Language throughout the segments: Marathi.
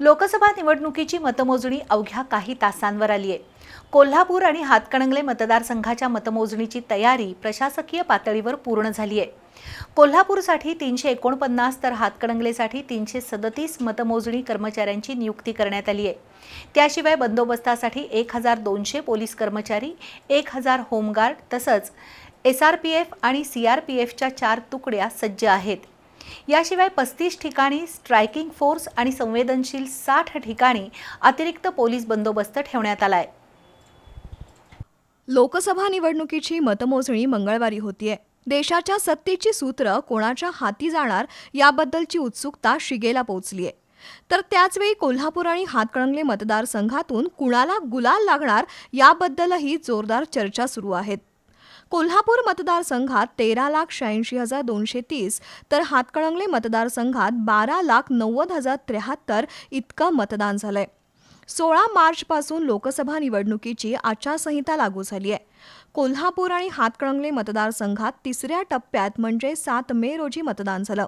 लोकसभा निवडणुकीची मतमोजणी अवघ्या काही तासांवर आली आहे. कोल्हापूर आणि हातकणंगले मतदारसंघाच्या मतमोजणीची तयारी प्रशासकीय पातळीवर पूर्ण झाली आहे. कोल्हापूरसाठी तीनशे एकोणपन्नास तर हातकणंगलेसाठी तीनशे सदतीस मतमोजणी कर्मचाऱ्यांची नियुक्ती करण्यात आली आहे. त्याशिवाय बंदोबस्तासाठी एक हजार दोनशे पोलीस कर्मचारी एक हजार होमगार्ड तसंच एस आर पी एफ आणि सी आर पी एफच्या चार तुकड्या सज्ज आहेत. याशिवाय पस्तीस ठिकाणी स्ट्रायकिंग फोर्स आणि संवेदनशील साठ ठिकाणी अतिरिक्त पोलीस बंदोबस्त ठेवण्यात आलाय. लोकसभा निवडणुकीची मतमोजणी मंगळवारी होतीये. देशाच्या सत्तेची सूत्र कोणाच्या हाती जाणार याबद्दलची उत्सुकता शिगेला पोहोचलीय. तर त्याचवेळी कोल्हापूर आणि हातकणंगले मतदारसंघातून कुणाला गुलाल लागणार याबद्दलही जोरदार चर्चा सुरू आहेत. कोल्हापूर मतदारसंघात तेरा लाख शहाऐंशी हजार दोनशे तीस तर हातकणंगले मतदारसंघात बारा लाख नव्वद हजार त्र्याहत्तर इतकं मतदान झालंय. सोळा मार्चपासून लोकसभा निवडणुकीची आचारसंहिता लागू झाली आहे. कोल्हापूर आणि हातकणंगले मतदारसंघात तिसऱ्या टप्प्यात म्हणजे सात मे रोजी मतदान झालं.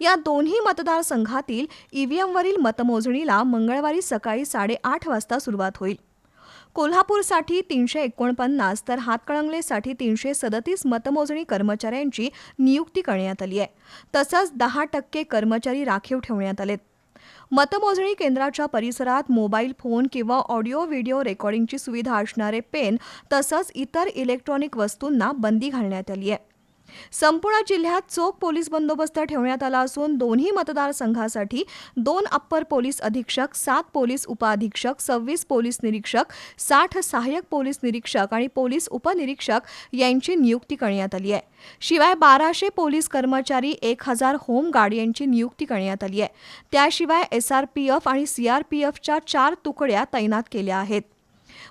या दोन्ही मतदारसंघातील ईव्हीएमवरील मतमोजणीला मंगळवारी सकाळी साडेआठ वाजता सुरुवात होईल. कोल्हापूरसाठी तीनशे एकोणपन्नास तर हातकणंगलेसाठी तीनशे सदतीस मतमोजणी कर्मचाऱ्यांची नियुक्ती करण्यात आली आहे. तसंच दहा टक्के कर्मचारी राखीव ठेवण्यात आलेत. मतमोजणी केंद्राच्या परिसरात मोबाईल फोन किंवा ऑडिओ व्हिडिओ रेकॉर्डिंगची सुविधा असणारे पेन तसंच इतर इलेक्ट्रॉनिक वस्तूंना बंदी घालण्यात आली आहे. संपूर्ण जिल्ह्यात चोख पोलीस बंदोबस्त ठेवण्यात आला असून दोन्ही मतदारसंघासाठी दोन अप्पर पोलीस अधीक्षक सात पोलीस उपअधीक्षक सव्वीस पोलीस निरीक्षक साठ सहाय्यक पोलीस निरीक्षक आणि पोलीस उपनिरीक्षक यांची नियुक्ती करण्यात आली आहे. शिवाय बाराशे पोलीस कर्मचारी एक हजार होमगार्ड यांची नियुक्ती करण्यात आली आहे. त्याशिवाय एस आर पी एफ आणि सी आर पी एफच्या चार तुकड्या तैनात केल्या आहेत.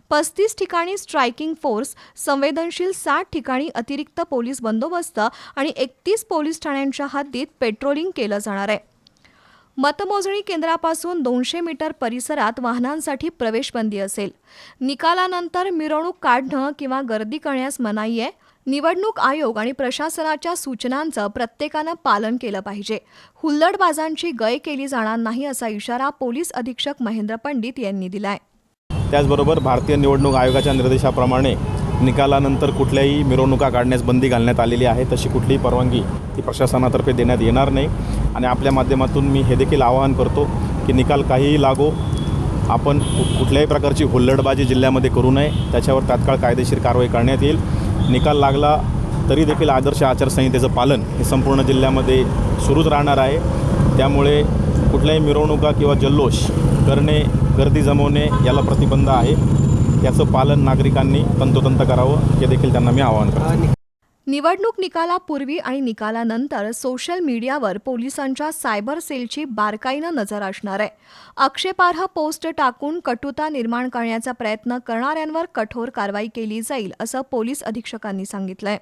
पस्तीस ठिकाणी स्ट्रायकिंग फोर्स संवेदनशील साठ ठिकाणी अतिरिक्त पोलीस बंदोबस्त आणि एकतीस पोलीस ठाण्यांच्या हद्दीत पेट्रोलिंग केलं जाणार आहे. मतमोजणी केंद्रापासून दोनशे मीटर परिसरात वाहनांसाठी प्रवेशबंदी असेल. निकालानंतर मिरवणूक काढणं किंवा गर्दी करण्यास मनाई आहे निवडणूक आयोग आणि प्रशासनाच्या सूचनांचं प्रत्येकानं पालन केलं पाहिजे. हुल्लडबाजांची गय केली जाणार नाही असा इशारा पोलीस अधीक्षक महेंद्र पंडित यांनी दिलाय. त्याचबरोबर भारतीय निवडणूक आयोगाच्या निर्देशाप्रमाणे निकालानंतर कुठल्याही मिरवणुका काढण्यास बंदी घालण्यात आलेली आहे तशी कुठलीही परवानगी ती प्रशासनातर्फे देण्यात येणार नाही. आणि आपल्या माध्यमातून मी हे देखील आवाहन करतो की निकाल काहीही लागो आपण कु- कुठल्याही प्रकारची हुल्लडबाजी जिल्ह्यामध्ये करू नये. त्याच्यावर तात्काळ कायदेशीर कारवाई करण्यात येईल. निकाल लागला तरी देखील आदर्श आचारसंहितेचं पालन हे संपूर्ण जिल्ह्यामध्ये सुरूच राहणार आहे. त्यामुळे कुठल्याही मिरवणुका किंवा जल्लोष करणे गर्दी जमवणे याला प्रतिबंध आहे. याचं पालन नागरिकांनी तंतोतंत करावं हे देखील त्यांना मी आवाहन करतो. निवडणूक निकालापूर्वी आणि निकालानंतर सोशल मीडियावर पोलिसांच्या सायबर सेलची बारकाईनं नजर असणार आहे. आक्षेपार्ह पोस्ट टाकून कटुता निर्माण करण्याचा प्रयत्न करणाऱ्यांवर कठोर कारवाई केली जाईल असं पोलीस अधीक्षकांनी सांगितलं आहे